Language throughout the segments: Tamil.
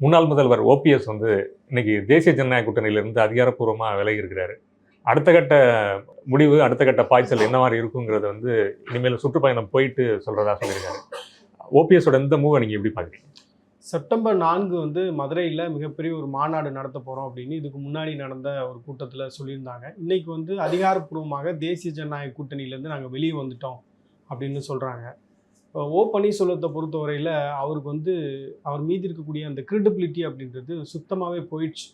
முன்னாள் முதல்வர் ஓபிஎஸ் வந்து இன்னைக்கு தேசிய ஜனநாயக கூட்டணியிலிருந்து அதிகாரப்பூர்வமாக விலகி இருக்கிறாரு அடுத்த கட்ட முடிவு அடுத்த கட்ட பாய்ச்சல் என்ன மாதிரி இருக்குங்கிறத வந்து இனிமேல் சுற்றுப்பயணம் போயிட்டு சொல்கிறதா சொல்லியிருக்காரு. ஓபிஎஸோட இந்த மூவை நீங்கள் எப்படி பார்க்குறீங்க? செப்டம்பர் நான்கு வந்து மதுரையில் மிகப்பெரிய ஒரு மாநாடு நடத்த போகிறோம் அப்படின்னு இதுக்கு முன்னாடி நடந்த ஒரு கூட்டத்தில் சொல்லியிருந்தாங்க. இன்றைக்கி வந்து அதிகாரப்பூர்வமாக தேசிய ஜனநாயக கூட்டணியிலேருந்து நாங்கள் வெளியே வந்துட்டோம் அப்படின்னு சொல்கிறாங்க ஓ பன்னீர்செல்வத்தை பொறுத்தவரையில் அவருக்கு வந்து அவர் மீதி இருக்கக்கூடிய அந்த கிரெடிபிலிட்டி அப்படின்றது சுத்தமாகவே போயிடுச்சு.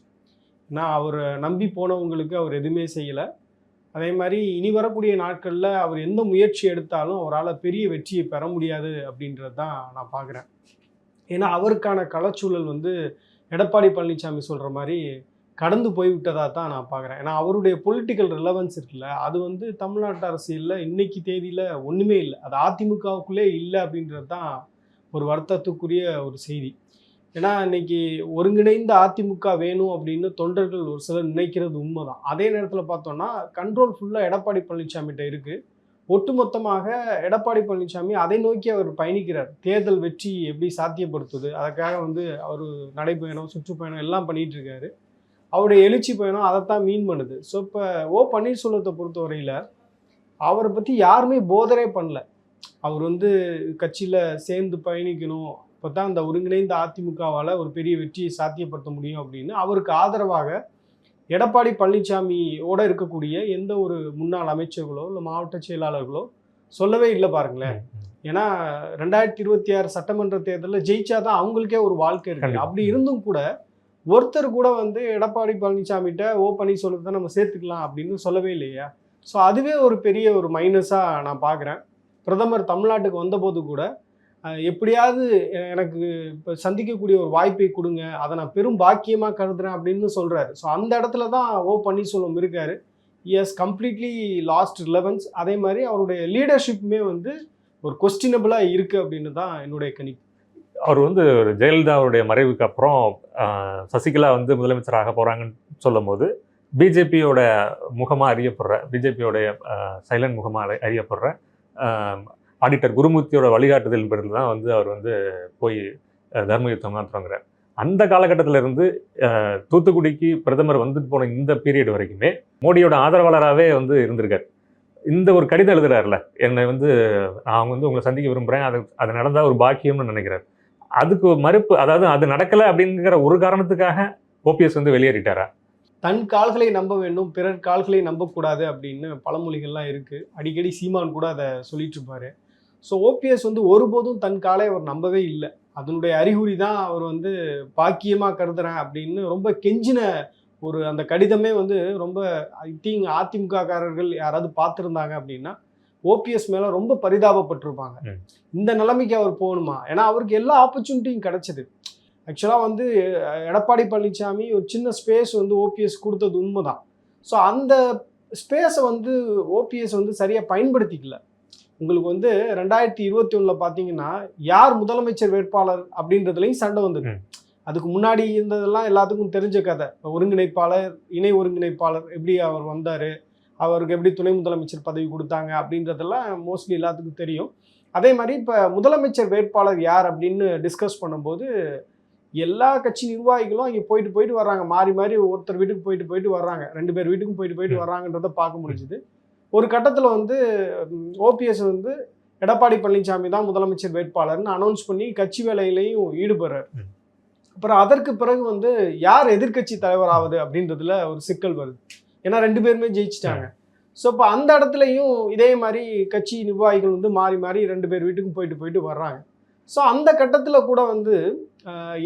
ஏன்னா அவரை நம்பி போனவங்களுக்கு அவர் எதுவுமே செய்யலை. அதே மாதிரி இனி வரக்கூடிய நாட்களில் அவர் எந்த முயற்சி எடுத்தாலும் அவரால் பெரிய வெற்றியை பெற முடியாது அப்படின்றது தான் நான் பார்க்குறேன் ஏன்னா அவருக்கான களச்சூழல் வந்து எடப்பாடி பழனிசாமி சொல்கிற மாதிரி கடந்து போய்விட்டதாக தான் நான் பார்க்குறேன் ஏன்னா அவருடைய பொலிட்டிக்கல் ரிலவன்ஸ் இருக்குல்ல அது வந்து தமிழ்நாட்டு அரசியலில் இன்னைக்கு தேதியில் ஒன்றுமே இல்லை. அது அதிமுகவுக்குள்ளே இல்லை அப்படின்றது தான் ஒரு வருத்தத்துக்குரிய ஒரு செய்தி. ஏன்னா இன்னைக்கு ஒருங்கிணைந்த அதிமுக வேணும் அப்படின்னு தொண்டர்கள் ஒரு சிலர் நினைக்கிறது உண்மைதான். அதே நேரத்தில் பார்த்தோம்னா கண்ட்ரோல் ஃபுல்லாக எடப்பாடி பழனிசாமிகிட்ட இருக்குது ஒட்டுமொத்தமாக எடப்பாடி பழனிசாமி அதை நோக்கி அவர் பயணிக்கிறார். தேர்தல் வெற்றி எப்படி சாத்தியப்படுத்துது? அதுக்காக வந்து அவர் நடைப்பயணம் சுற்றுப்பயணம் எல்லாம் பண்ணிகிட்டு இருக்காரு. அவருடைய எழுச்சி பயணம் அதைத்தான் மீன் பண்ணுது. ஸோ இப்போ ஓ பன்னீர்செல்வத்தை பொறுத்தவரையில் அவரை பற்றி யாருமே போதரே பண்ணல. அவர் வந்து கட்சியில் சேர்ந்து பயணிக்கணும் இப்போ தான் அந்த ஒருங்கிணைந்த அதிமுகவால் ஒரு பெரிய வெற்றியை சாத்தியப்படுத்த முடியும் அப்படின்னு அவருக்கு ஆதரவாக எடப்பாடி பழனிசாமியோட இருக்கக்கூடிய எந்த ஒரு முன்னாள் அமைச்சர்களோ இல்லை மாவட்ட செயலாளர்களோ சொல்லவே இல்லை பாருங்களேன். ஏன்னா ரெண்டாயிரத்தி இருபத்தி ஆறு சட்டமன்ற தேர்தலில் ஜெயிச்சாதான் அவங்களுக்கே ஒரு வாழ்க்கை இருக்கு. அப்படி இருந்தும் கூட ஒருத்தர் கூட வந்து எடப்பாடி பழனிசாமிகிட்ட ஓ பன்னீர்செல்வத்தை நம்ம சேர்த்துக்கலாம் அப்படின்னு சொல்லவே இல்லையா? ஸோ அதுவே ஒரு பெரிய ஒரு மைனஸாக நான் பார்க்குறேன். பிரதமர் தமிழ்நாட்டுக்கு வந்தபோது கூட எப்படியாவது எனக்கு இப்போ சந்திக்கக்கூடிய ஒரு வாய்ப்பை கொடுங்க அதை நான் பெரும் பாக்கியமாக கருதுறேன் அப்படின்னு சொல்கிறாரு ஸோ அந்த இடத்துல தான் ஓ பன்னீர்செல்வம் இருக்கார். எஸ் கம்ப்ளீட்லி லாஸ்ட் ரிலவன்ஸ் அதே மாதிரி அவருடைய லீடர்ஷிப்புமே வந்து ஒரு கொஸ்டினபிளாக இருக்குது அப்படின்னு தான் என்னுடைய கணிப்பு. அவர் வந்து ஒரு ஜெயலலிதாவுடைய மறைவுக்கு அப்புறம் சசிகலா வந்து முதலமைச்சராக போறாங்கன்னு சொல்லும்போது பிஜேபியோட முகமாக அறியப்படுற பிஜேபியோடைய சைலண்ட் முகமாக அறியப்படுற ஆடிட்டர் குருமூர்த்தியோட வழிகாட்டுதல் பிறகு தான் வந்து அவர் வந்து போய் அஹ், தர்ம தொடங்குறார் அந்த காலகட்டத்தில் இருந்து தூத்துக்குடிக்கு பிரதமர் வந்துட்டு போன இந்த பீரியட் வரைக்குமே மோடியோட ஆதரவாளராகவே வந்து இருந்திருக்கார். இந்த ஒரு கடிதம் எழுதுறாருல என்னை வந்து நான் வந்து உங்களை சந்திக்க விரும்புகிறேன் அது அது நடந்தால் ஒரு பாக்கியம்னு நினைக்கிறார். அதுக்கு மறுப்பு அதாவது அது நடக்கலை அப்படிங்கிற ஒரு காரணத்துக்காக ஓபிஎஸ் வந்து வெளியேறிட்டாரா? தன் கால்களை நம்ப வேண்டும் பிறர் கால்களை நம்பக்கூடாது அப்படின்னு பழமொழிகள்லாம் இருக்குது அடிக்கடி சீமான் கூட அதை சொல்லிட்டு இருப்பாரு ஸோ ஓபிஎஸ் வந்து ஒருபோதும் தன் காலை அவர் நம்பவே இல்லை. அதனுடைய அறிகுறி தான் அவர் வந்து பாக்கியமாக கருதுறேன் அப்படின்னு ரொம்ப கெஞ்சின ஒரு அந்த கடிதமே வந்து ரொம்ப ஐ திங்க் அதிமுககாரர்கள் யாராவது பார்த்துருந்தாங்க அப்படின்னா ஓபிஎஸ் மேலே ரொம்ப பரிதாபப்பட்டிருப்பாங்க. இந்த நிலைமைக்கு அவர் போகணுமா? ஏன்னா அவருக்கு எல்லா ஆப்பர்ச்சுனிட்டியும் கிடைச்சது. ஆக்சுவலாக வந்து எடப்பாடி பழனிசாமி ஒரு சின்ன ஸ்பேஸ் வந்து ஓபிஎஸ் கொடுத்தது உண்மைதான். ஸோ அந்த ஸ்பேஸை வந்து ஓபிஎஸ் வந்து சரியாக பயன்படுத்திக்கல. உங்களுக்கு வந்து ரெண்டாயிரத்தி இருபத்தி ஒன்றில் பார்த்தீங்கன்னா யார் முதலமைச்சர் வேட்பாளர் அப்படின்றதுலையும் சண்டை வந்தது. அதுக்கு முன்னாடி இருந்ததெல்லாம் எல்லாத்துக்கும் தெரிஞ்ச கதை. ஒருங்கிணைப்பாளர் இணை ஒருங்கிணைப்பாளர் எப்படி அவர் வந்தார்? அவருக்கு எப்படி துணை முதலமைச்சர் பதவி கொடுத்தாங்க அப்படின்றதெல்லாம் மோஸ்ட்லி எல்லாத்துக்கும் தெரியும். அதே மாதிரி இப்போ முதலமைச்சர் வேட்பாளர் யார் அப்படின்னு டிஸ்கஸ் பண்ணும்போது எல்லா கட்சி நிர்வாகிகளும் அங்கே போயிட்டு போயிட்டு வர்றாங்க. மாறி மாறி ஒருத்தர் வீட்டுக்கு போயிட்டு போயிட்டு வர்றாங்க. ரெண்டு பேர் வீட்டுக்கும் போயிட்டு போயிட்டு. வர்றாங்கன்றத பார்க்க முடிஞ்சுது. ஒரு கட்டத்தில் வந்து ஓபிஎஸ் வந்து எடப்பாடி பழனிசாமி தான் முதலமைச்சர் வேட்பாளர்னு அனௌன்ஸ் பண்ணி கட்சி வேலையிலையும் ஈடுபடுறார். அப்புறம் அதற்கு பிறகு வந்து யார் எதிர்க்கட்சி தலைவராவது அப்படின்றதுல ஒரு சிக்கல் வருது. ஏன்னா ரெண்டு பேருமே ஜெயிச்சிட்டாங்க. ஸோ இப்போ அந்த இடத்துலையும் இதே மாதிரி கட்சி நிர்வாகிகள் வந்து மாறி மாறி ரெண்டு பேர் வீட்டுக்கும் போயிட்டு போயிட்டு வர்றாங்க. ஸோ அந்த கட்டத்தில் கூட வந்து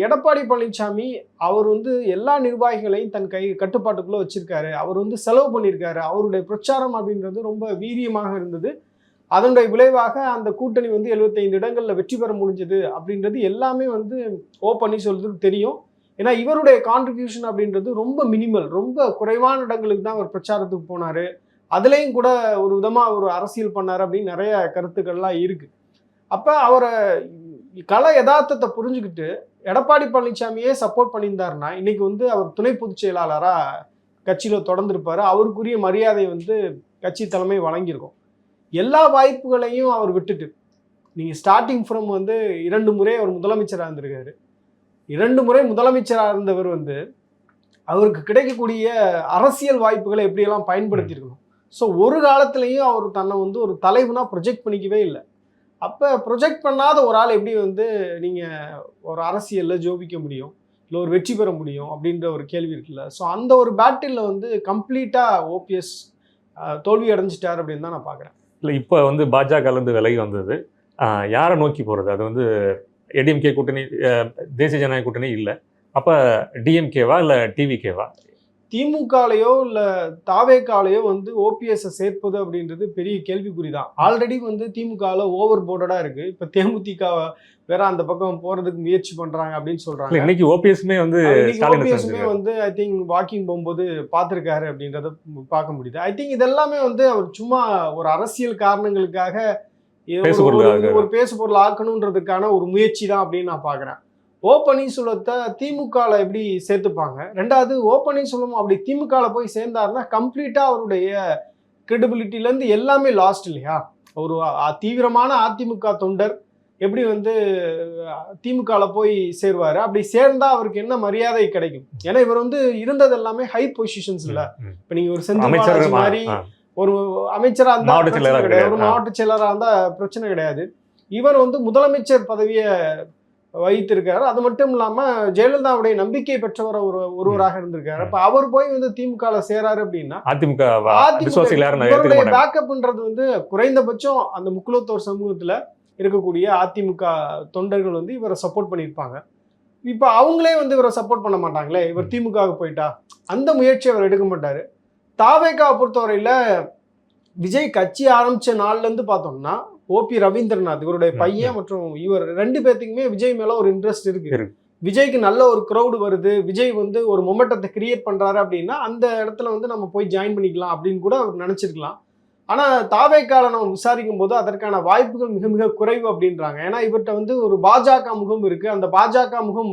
எடப்பாடி பழனிசாமி அவர் வந்து எல்லா நிர்வாகிகளையும் தன் கை கட்டுப்பாட்டுக்குள்ளே வச்சிருக்காரு. அவர் வந்து செலவு பண்ணியிருக்காரு. அவருடைய பிரச்சாரம் அப்படின்றது ரொம்ப வீரியமாக இருந்தது. அதனுடைய விளைவாக அந்த கூட்டணி வந்து 75 இடங்களில் வெற்றி பெற முடிஞ்சது அப்படின்றது எல்லாமே வந்து ஓ பன்னீர்செல்வத்துக்கு தெரியும். ஏன்னா இவருடைய கான்ட்ரிபியூஷன் அப்படின்றது ரொம்ப மினிமல் ரொம்ப குறைவான இடங்களுக்கு தான் அவர் பிரச்சாரத்துக்கு போனார். அதுலேயும் கூட ஒரு விதமாக ஒரு அரசியல் பண்ணார் அப்படின்னு நிறைய கருத்துக்கள்லாம் இருக்குது அப்போ அவரை கல யதார்த்தத்தை புரிஞ்சுக்கிட்டு எடப்பாடி பழனிசாமியே சப்போர்ட் பண்ணியிருந்தாருன்னா இன்னைக்கு வந்து அவர் துணை பொதுச் செயலாளராக கட்சியில் தொடர்ந்துருப்பார். அவருக்குரிய மரியாதை வந்து கட்சி தலைமை வழங்கியிருக்கும். எல்லா வாய்ப்புகளையும் அவர் விட்டுட்டு நீங்கள் ஸ்டார்டிங் ஃப்ரம் வந்து இரண்டு முறை அவர் முதலமைச்சராக இருந்திருக்காரு. இரண்டு முறை முதலமைச்சராக இருந்தவர் வந்து அவருக்கு கிடைக்கக்கூடிய அரசியல் வாய்ப்புகளை எப்படியெல்லாம் பயன்படுத்தியிருக்கணும். ஸோ ஒரு காலத்துலேயும் அவர் தன்னை வந்து ஒரு தலைவனாக ப்ரொஜெக்ட் பண்ணிக்கவே இல்லை. அப்போ ப்ரொஜெக்ட் பண்ணாத ஒரு ஆள் எப்படி வந்து நீங்கள் ஒரு அரசியலில் ஜோபிக்க முடியும்? இல்லை ஒரு வெற்றி பெற முடியும்? அப்படின்ற ஒரு கேள்வி இருக்குல்ல. ஸோ அந்த ஒரு பேட்டிலில் வந்து கம்ப்ளீட்டாக ஓபிஎஸ் தோல்வி அடைஞ்சிட்டார் அப்படின்னு தான் நான் பார்க்குறேன் இல்லை இப்போ வந்து பாஜகலேருந்து விலகி வந்தது. யாரை நோக்கி போகிறது அது வந்து ஏடிஎம்கே கூட்டணி தேசிய ஜனநாயக கூட்டணி இல்லை. அப்போ டிஎம்கேவா இல்லை டிவிகேவா திமுகலையோ இல்லை தாவேக்காலையோ வந்து ஓபிஎஸ்ஸை சேர்ப்பது அப்படின்றது பெரிய கேள்விக்குறி தான். ஆல்ரெடி வந்து திமுகவில் ஓவர் போர்டடாக இருக்குது இப்போ தேமுதிக வேற அந்த பக்கம் போகிறதுக்கு முயற்சி பண்ணுறாங்க அப்படின்னு சொல்கிறாங்க இன்னைக்கு ஓபிஎஸ்மே வந்து ஓபிஎஸ்மே. வந்து ஐ திங்க் வாக்கிங் போகும்போது பார்த்துருக்காரு அப்படின்றத பார்க்க முடியுது. ஐ திங்க் இதெல்லாமே வந்து அவர் சும்மா ஒரு அரசியல் காரணங்களுக்காக ஒரு- பேசு பொருள் ஆக்கணுன்றதுக்கான ஒரு முயற்சி தான் அப்படின்னு நான் பார்க்குறேன். ஓ பன்னீர்செல்வத்தை திமுகவில் எப்படி சேர்த்துப்பாங்க? ரெண்டாவது ஓ பன்னீர்செல்வம் அப்படி திமுகவில் போய் சேர்ந்தாருன்னா கம்ப்ளீட்டாக அவருடைய கிரெடிபிலிட்டிலேருந்து எல்லாமே லாஸ்ட் இல்லையா? ஒரு அ- தீவிரமான அதிமுக தொண்டர் எப்படி வந்து திமுகவில் போய் சேருவார்? அப்படி சேர்ந்தா அவருக்கு என்ன மரியாதை கிடைக்கும்? ஏன்னா இவர் வந்து இருந்தது எல்லாமே ஹை பொசிஷன்ஸ் இல்ல. இப்போ நீங்க ஒரு செந்தில் பாலாஜி மாதிரி ஒரு அமைச்சரா இருந்தா மாவட்ட பிரச்சனை செயலரா கிடையாது. ஒரு. மாவட்ட செயலரா இருந்தா பிரச்சனை கிடையாது. இவர் வந்து முதலமைச்சர் பதவியை வைத்திருக்காரு அது மட்டும் இல்லாம ஜெயலலிதாவுடைய நம்பிக்கை பெற்றவர் ஒரு ஒருவராக இருந்திருக்காரு. அப்ப அவர் போய் வந்து திமுகல சேராரு அப்படின்னா அதிமுக பேக்கப்ன்றது வந்து குறைந்தபட்சம் அந்த முக்குலத்தோர் சமூகத்துல இருக்கக்கூடிய அதிமுக தொண்டர்கள் வந்து இவரை சப்போர்ட் பண்ணியிருப்பாங்க. இப்போ அவங்களே வந்து இவரை சப்போர்ட் பண்ண மாட்டாங்களே. இவர். திமுகவுக்கு போயிட்டா? அந்த முயற்சி அவர் எடுக்க மாட்டாரு. தாவேக்காவை பொறுத்தவரையில விஜய் கட்சி ஆரம்பிச்ச நாள்ல இருந்து பார்த்தோம்னா ஓபி ரவீந்திரநாத் இவருடைய பையன் மற்றும் இவர் ரெண்டு பேர்த்துக்குமே விஜய் மேல ஒரு இன்ட்ரெஸ்ட் இருக்கு. இருக்கு. விஜய்க்கு நல்ல ஒரு க்ரௌடு வருது. விஜய் வந்து ஒரு மொமெண்டத்தை கிரியேட் பண்றாரு அப்படின்னா அந்த இடத்துல வந்து நம்ம போய் ஜாயின் பண்ணிக்கலாம் அப்படின்னு கூட அவர் நினைச்சிருக்கலாம். ஆனா தாவேக்கால நம்ம விசாரிக்கும் போது அதற்கான வாய்ப்புகள் மிக மிக குறைவு அப்படின்றாங்க. ஏன்னா இவர்கிட்ட வந்து ஒரு பாஜக முகம் இருக்கு. அந்த பாஜக முகம்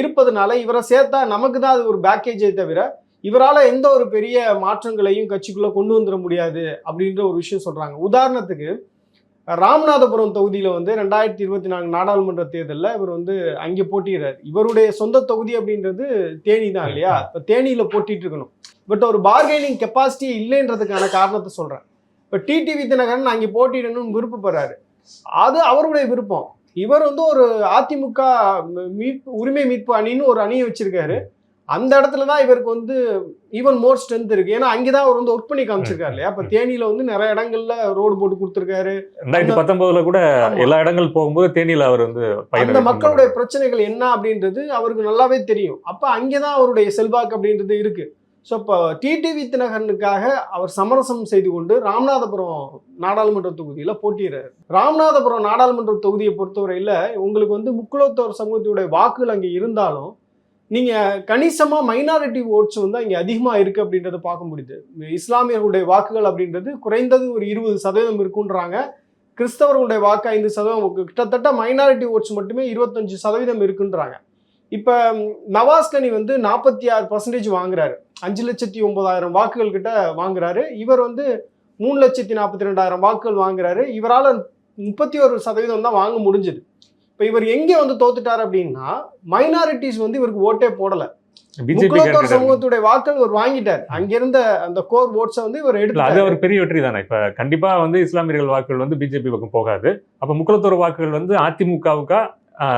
இருப்பதனால இவரை சேர்த்தா நமக்கு தான் அது ஒரு பேக்கேஜை தவிர இவரால் எந்த ஒரு பெரிய மாற்றங்களையும் கட்சிக்குள்ள கொண்டு வந்துட முடியாது அப்படின்ற ஒரு விஷயம் சொல்றாங்க. உதாரணத்துக்கு ராமநாதபுரம் தொகுதியில் வந்து ரெண்டாயிரத்தி இருபத்தி நான்கு நாடாளுமன்ற தேர்தலில் இவர் வந்து அங்கே போட்டியிடுறார். இவருடைய சொந்த தொகுதி அப்படின்றது தேனி தான் இல்லையா? இப்போ தேனியில் போட்டிட்டு இருக்கணும். பட் ஒரு பார்கெனிங் கெப்பாசிட்டி இல்லைன்றதுக்கான காரணத்தை சொல்கிறேன் இப்போ டிடிவி தினகரன் அங்கே போட்டியிடணும்னு விருப்பப்படுறாரு. அது அவருடைய விருப்பம். இவர் வந்து ஒரு அதிமுக மீட்பு உரிமை மீட்பு அணின்னு ஒரு அணியை வச்சிருக்காரு. அந்த இடத்துல தான் இவருக்கு வந்து ஈவன் மோர் ஸ்ட்ரென்த் இருக்கு. ஏன்னா அங்கே தான் அவர் வந்து ஒர்க் பண்ணி காமிச்சிருக்காரு இல்லையா? இப்போ தேனியில வந்து நிறைய இடங்கள்ல ரோடு போட்டு கொடுத்துருக்காரு. ரெண்டாயிரத்தி பத்தொன்பதுல கூட. எல்லா இடங்கள் போகும்போது தேனியில அவர் வந்து அந்த மக்களுடைய பிரச்சனைகள் என்ன அப்படின்றது அவருக்கு நல்லாவே தெரியும். அப்ப அங்கேதான் அவருடைய செல்வாக்கு அப்படின்றது இருக்கு. ஸோ இப்போ டிடிவி தினகரனுக்காக அவர் சமரசம் செய்து கொண்டு ராமநாதபுரம் நாடாளுமன்ற தொகுதியில போட்டியிடுறாரு. ராமநாதபுரம் நாடாளுமன்ற தொகுதியை பொறுத்தவரையில உங்களுக்கு வந்து முக்குலத்தோர் சமூகத்துடைய வாக்குகள் அங்கே இருந்தாலும் நீங்கள் கணிசமாக மைனாரிட்டி ஓட்ஸ் வந்து அங்கே அதிகமாக இருக்குது அப்படின்றத பார்க்க முடியுது. இஸ்லாமியர்களுடைய வாக்குகள் அப்படின்றது குறைந்தது ஒரு இருபது சதவீதம் இருக்குன்றாங்க. கிறிஸ்தவர்களுடைய வாக்கு ஐந்து சதவீதம் கிட்டத்தட்ட மைனாரிட்டி ஓட்ஸ் மட்டுமே இருபத்தஞ்சு சதவீதம் இருக்குன்றாங்க. இப்போ நவாஸ்கனி வந்து நாற்பத்தி ஆறு பர்சன்டேஜ் வாங்குறாரு. அஞ்சு லட்சத்தி ஒன்பதாயிரம் வாக்குகள் கிட்ட வாங்குறாரு. இவர் வந்து மூணு லட்சத்தி நாற்பத்தி ரெண்டாயிரம் வாக்குகள் வாங்குறாரு. இவரால் முப்பத்தி ஒரு சதவீதம் தான் வாங்க முடிஞ்சது. இப்போ இவர் எங்கே வந்து தோத்துட்டார் அப்படின்னா மைனாரிட்டிஸ் வந்து இவருக்கு ஓட்டே போடல. முக்குலத்தோர் சமூகத்துடைய வாக்குகள் இவர் வாங்கிட்டார். அங்கிருந்த அந்த கோர் ஓட்ஸை வந்து இவர் இல்ல அது ஒரு பெரிய வெற்றி தானே. இப்ப கண்டிப்பா வந்து இஸ்லாமியர்கள் வாக்குகள் வந்து பிஜேபி பக்கம் போகாது. அப்ப முக்குலத்தோர் வாக்குகள் வந்து அதிமுகவுக்கா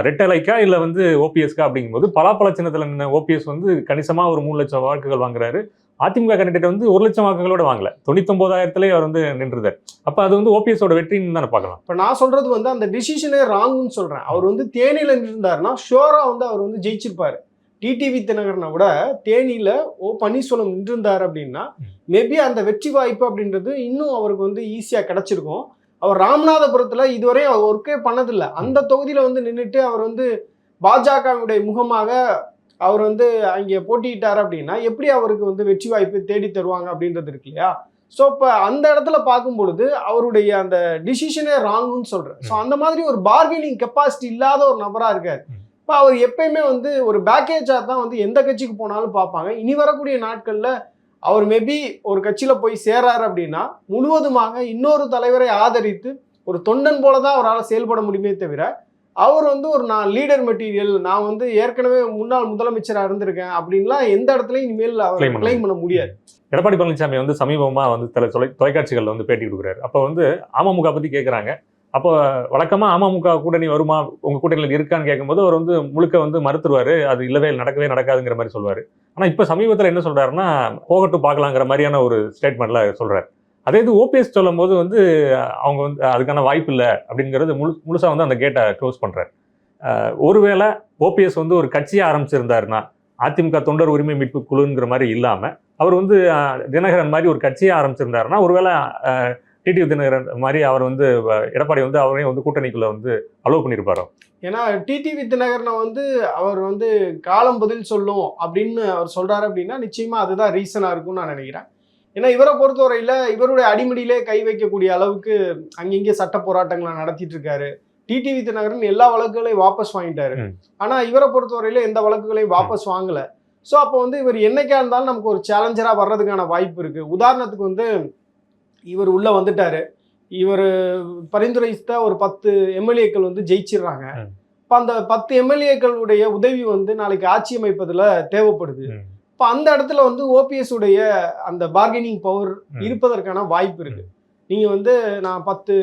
ரெட்டலைக்கா இல்ல வந்து ஓபிஎஸ்கா அப்படிங்கும்போது பலாப்பழ சின்னத்துல நின்ன ஓபிஎஸ் வந்து கணிசமா ஒரு மூணு லட்சம் வாக்குகள் வாங்குறாரு. அதிமுக கேண்டிடேட் வந்து ஒரு லட்சம் வாக்குகளோட வாங்கல. தொண்ணூத்தொன்பதாயிரத்துலயே அவர் வந்து நின்றுதார் அப்போ அது வந்து ஓபிஎஸோட வெற்றின்னு தானே பார்க்கலாம். இப்போ நான் சொல்றது வந்து அந்த டிசிஷனே ராங்குன்னு சொல்றேன். அவர் வந்து தேனியில் நின்றுருந்தாருன்னா ஷோரா வந்து அவர் வந்து ஜெயிச்சிருப்பாரு. டிடிவி தினகரனை விட தேனியில் ஓ பன்னீர்செல்வம் நின்றிருந்தார் அப்படின்னா மேபி அந்த வெற்றி வாய்ப்பு அப்படின்றது இன்னும் அவருக்கு வந்து ஈஸியாக கிடச்சிருக்கும். அவர் ராமநாதபுரத்தில் இதுவரையும் அவர் ஒர்க்கே பண்ணதில்லை. அந்த தொகுதியில் வந்து நின்றுட்டு அவர் வந்து பாஜகவுடைய முகமாக அவர் வந்து அங்கே போட்டியிட்டார் அப்படின்னா எப்படி அவருக்கு வந்து வெற்றி வாய்ப்பு தேடி தருவாங்க அப்படின்றது இருக்கு இல்லையா? ஸோ இப்போ அந்த இடத்துல பார்க்கும் பொழுது அவருடைய அந்த டிசிஷனே ராங்குன்னு சொல்கிறேன் ஸோ அந்த மாதிரி ஒரு பார்கெனிங் கெப்பாசிட்டி இல்லாத ஒரு நபராக இருக்கார். இப்போ அவர் எப்பயுமே வந்து ஒரு பேக்கேஜாக தான் வந்து எந்த கட்சிக்கு போனாலும் பார்ப்பாங்க. இனி வரக்கூடிய நாட்களில் அவர் மேபி ஒரு கட்சியில் போய் சேராரு அப்படின்னா முழுவதுமாக இன்னொரு தலைவரை ஆதரித்து ஒரு தொண்டன் போல தான் அவரால் செயல்பட முடியுமே தவிர அவர் வந்து ஒரு நான் லீடர் மெட்டீரியல் நான் வந்து ஏற்கனவே முன்னாள் முதலமைச்சரா இருந்திருக்கேன் அப்படின்லாம் எந்த இடத்துலயும் இனிமேல் அவர் கிளைம் பண்ண முடியாது. எடப்பாடி பழனிசாமி வந்து சமீபமா வந்து தலை தொலை தொலைக்காட்சிகள்ல வந்து பேட்டி கொடுக்குறாரு. அப்போ வந்து அமமுக பத்தி கேட்குறாங்க அப்போ வழக்கமா அமமுக கூட்டணி வருமா? உங்க கூட்டணியில் இருக்கான்னு கேட்கும்போது அவர் வந்து முழுக்க வந்து மறுத்துருவாரு. அது இல்லவே இல்லை, நடக்கவே நடக்காதுங்கிற மாதிரி சொல்லுவாரு ஆனா இப்போ சமீபத்தில் என்ன சொல்றாருன்னா போகட்டும் பார்க்கலாங்கிற மாதிரியான ஒரு ஸ்டேட்மெண்ட்ல சொல்றாரு. அதே இது ஓபிஎஸ் சொல்லும் போது வந்து அவங்க வந்து அதுக்கான வாய்ப்பு இல்லை அப்படிங்கிறது முழு முழுசாக வந்து அந்த கேட்டை க்ளோஸ் பண்ணுறாரு ஒருவேளை ஓபிஎஸ் வந்து ஒரு கட்சியை ஆரம்பிச்சிருந்தாருன்னா அதிமுக தொண்டர் உரிமை மீட்பு குழுங்கிற மாதிரி இல்லாமல் அவர் வந்து தினகரன் மாதிரி ஒரு கட்சியை ஆரம்பிச்சிருந்தாருன்னா ஒருவேளை டிடிவி தினகரன் மாதிரி அவர் வந்து எடப்பாடி வந்து அவரையும் வந்து கூட்டணிக்குள்ளே வந்து அலோவ் பண்ணியிருப்பாரோ ஏன்னா டிடிவி தினகரனை வந்து அவர் வந்து காலம் பதில் சொல்லும் அப்படின்னு அவர் சொல்கிறார் அப்படின்னா நிச்சயமாக அதுதான் ரீசனாக இருக்கும்னு நான் நினைக்கிறேன். ஏன்னா இவரை பொறுத்தவரையில இவருடைய அடிமடியிலே கை வைக்கக்கூடிய அளவுக்கு அங்கங்கே சட்ட போராட்டங்களை நடத்திட்டு இருக்காரு. டிடிவி தினகரன் எல்லா வழக்குகளையும் வாபஸ் வாங்கிட்டாரு. ஆனா இவரை பொறுத்தவரையில எந்த வழக்குகளையும் வாபஸ் வாங்கல. ஸோ அப்போ வந்து இவர் என்னைக்கா இருந்தாலும் நமக்கு ஒரு சேலஞ்சரா வர்றதுக்கான வாய்ப்பு இருக்கு. உதாரணத்துக்கு வந்து இவர் உள்ள வந்துட்டாரு. இவர் பரிந்துரைத்த ஒரு பத்து எம்எல்ஏக்கள் வந்து ஜெயிச்சிடுறாங்க. இப்போ அந்த பத்து எம்எல்ஏக்களுடைய உதவி வந்து நாளைக்கு ஆட்சி அமைப்பதில் தேவைப்படுது. இப்போ அந்த இடத்துல வந்து ஓபிஎஸ் உடைய அந்த பார்கெனிங் பவர். இருப்பதற்கான வாய்ப்பு இருக்கு. நீங்க வந்து நான் பத்து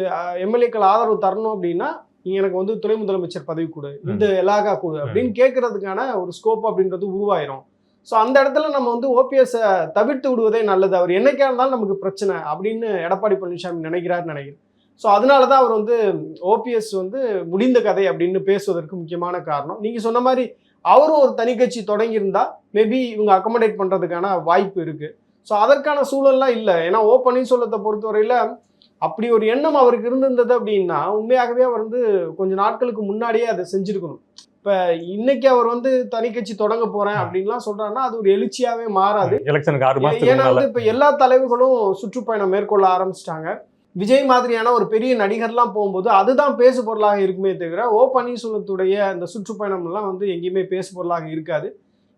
எம்எல்ஏக்கள் ஆதரவு தரணும் அப்படின்னா நீங்க எனக்கு வந்து துணை முதலமைச்சர் பதவி கொடு. இந்த எலாகா கொடு அப்படின்னு கேட்கறதுக்கான ஒரு ஸ்கோப் அப்படின்றது உருவாயிரும். ஸோ அந்த இடத்துல நம்ம வந்து ஓபிஎஸ்ஸை தவிர்த்து விடுவதே நல்லது. அவர் என்னைக்கா இருந்தாலும் நமக்கு பிரச்சனை அப்படின்னு எடப்பாடி பழனிசாமி நினைக்கிறாருன்னு நினைக்கிறேன். ஸோ அதனால தான் அவர் வந்து ஓபிஎஸ் வந்து முடிந்த கதை அப்படின்னு பேசுவதற்கு முக்கியமான காரணம். நீங்கள் சொன்ன மாதிரி அவரும் ஒரு தனி கட்சி தொடங்கியிருந்தா மேபி இவங்க அக்கமடேட் பண்ணுறதுக்கான வாய்ப்பு இருக்குது ஸோ அதற்கான சூழல்லாம் இல்லை. ஏன்னா ஓ பன்னீர்செல்வத்தை பொறுத்தவரையில் அப்படி ஒரு எண்ணம் அவருக்கு இருந்திருந்தது அப்படின்னா உண்மையாகவே அவர் வந்து கொஞ்ச நாட்களுக்கு முன்னாடியே அதை செஞ்சிருக்கணும். இப்போ இன்னைக்கு அவர் வந்து தனி கட்சி தொடங்க போறேன் அப்படின்லாம் சொல்றாருன்னா அது ஒரு எழுச்சியாவே மாறாது. ஏன்னா வந்து இப்ப எல்லா தலைவர்களும் சுற்றுப்பயணம் மேற்கொள்ள ஆரம்பிச்சிட்டாங்க. விஜய் மாதிரியான ஒரு பெரிய நடிகர்லாம் போகும்போது அதுதான் பேசு பொருளாக இருக்குமே தவிர ஓ பன்னீர்செல்வத்துடைய அந்த சுற்றுப்பயணம்லாம் வந்து எங்கேயுமே பேசு பொருளாக இருக்காது.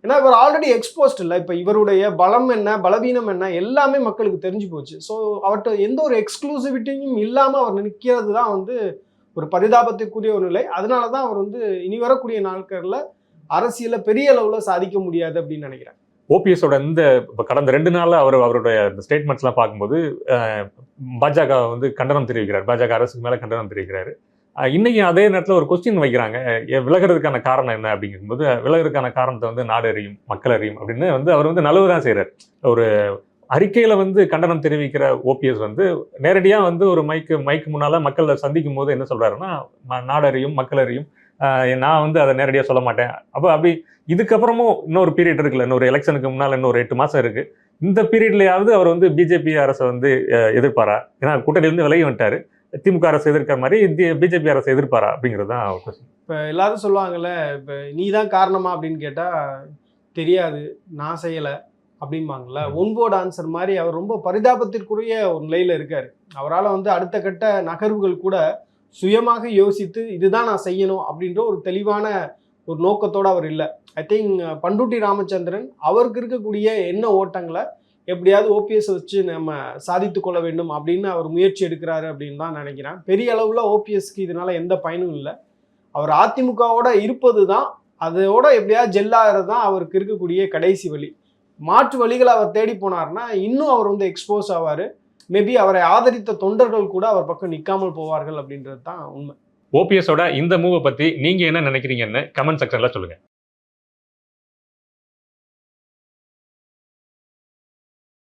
ஏன்னா இவர் ஆல்ரெடி எக்ஸ்போஸ்ட் இல்லை. இப்போ இவருடைய பலம் என்ன பலவீனம் என்ன எல்லாமே மக்களுக்கு தெரிஞ்சு போச்சு. ஸோ அவர்கிட்ட எந்த ஒரு எக்ஸ்க்ளூசிவிட்டியும் இல்லாமல் அவர் நிற்கிறது தான் வந்து ஒரு பரிதாபத்துக்குரிய ஒரு நிலை. அதனால தான் அவர் வந்து இனி வரக்கூடிய நாட்களில் அரசியலில் பெரிய அளவில் சாதிக்க முடியாது அப்படின்னு நினைக்கிறேன். ஓபிஎஸோட இந்த இப்போ கடந்த ரெண்டு நாளில் அவர் அவருடைய ஸ்டேட்மெண்ட்ஸ்லாம் பார்க்கும்போது பாஜக வந்து கண்டனம் தெரிவிக்கிறார். பாஜக அரசுக்கு மேலே கண்டனம் தெரிவிக்கிறாரு. இன்றைக்கி அதே நேரத்தில் ஒரு கொஸ்டின் வைக்கிறாங்க. விலகிறதுக்கான விலகுறதுக்கான காரணம் என்ன அப்படிங்கும்போது விலகுறதுக்கான காரணத்தை வந்து நாடு அறியும் மக்கள் அறியும் அப்படின்னு வந்து அவர் வந்து நல்லது தான் செய்கிறார் ஒரு அறிக்கையில் வந்து கண்டனம் தெரிவிக்கிற ஓபிஎஸ் வந்து நேரடியாக வந்து ஒரு மைக்கு மைக்கு முன்னால் மக்களை சந்திக்கும் போது என்ன சொல்கிறாருன்னா ம- மக்கள் அறியும் நான் வந்து அதை நேரடியாக சொல்ல மாட்டேன். அப்போ அப்படி இதுக்கப்புறமும் இன்னொரு பீரியட் இருக்குல்ல இன்னொரு எலெக்ஷனுக்கு முன்னால் இன்னொரு எட்டு மாதம் இருக்கு. இந்த பீரியட்லயாவது அவர் வந்து பிஜேபி அரசை வந்து எதிர்ப்பாரா? ஏன்னா கூட்டணியிலிருந்து விலகி வந்துட்டாரு. திமுக அரசு எதிர்க்கிற மாதிரி பிஜேபி அரசை எதிர்ப்பாரா அப்படிங்கிறது தான். இப்போ எல்லாரும் சொல்லுவாங்கல்ல இப்போ நீ தான் காரணமா அப்படின்னு கேட்டால் தெரியாது நான் செய்யலை அப்படிம்பாங்கல்ல. ம். ஒன்போர்டு ஆன்சர் மாதிரி அவர் ரொம்ப பரிதாபத்திற்குரிய ஒரு நிலையில் இருக்கார். அவரால் வந்து அடுத்த கட்ட நகர்வுகள் கூட சுயமாக யோசித்து இதுதான் நான் செய்யணும் அப்படின்ற ஒரு தெளிவான ஒரு நோக்கத்தோடு அவர் இல்லை. ஐ திங்க் பண்டுட்டி ராமச்சந்திரன் அவருக்கு இருக்கக்கூடிய என்ன ஓட்டங்களை எப்படியாவது ஓபிஎஸ் வச்சு நம்ம சாதித்து கொள்ள வேண்டும் அப்படின்னு அவர் முயற்சி எடுக்கிறாரு அப்படின்னு தான் நினைக்கிறேன். பெரிய அளவில் ஓபிஎஸ்க்கு இதனால் எந்த பயனும் இல்லை. அவர் அதிமுகவோட இருப்பது தான் அதோட எப்படியாவது ஜெல்லாகிறது தான் அவருக்கு இருக்கக்கூடிய கடைசி வழி. மாற்று வழிகளை அவர் தேடி போனார்னா இன்னும் அவர் வந்து எக்ஸ்போஸ் ஆவார். மேபி அவரை ஆதரித்த தொண்டர்கள் கூட அவர் பக்கம் நிற்காமல் போவார்கள் அப்படின்றது தான் உண்மை. ஓபிஎஸோட இந்த மூவை பற்றி நீங்கள் என்ன நினைக்கிறீங்கன்னு கமெண்ட் செக்ஷனில் சொல்லுங்க.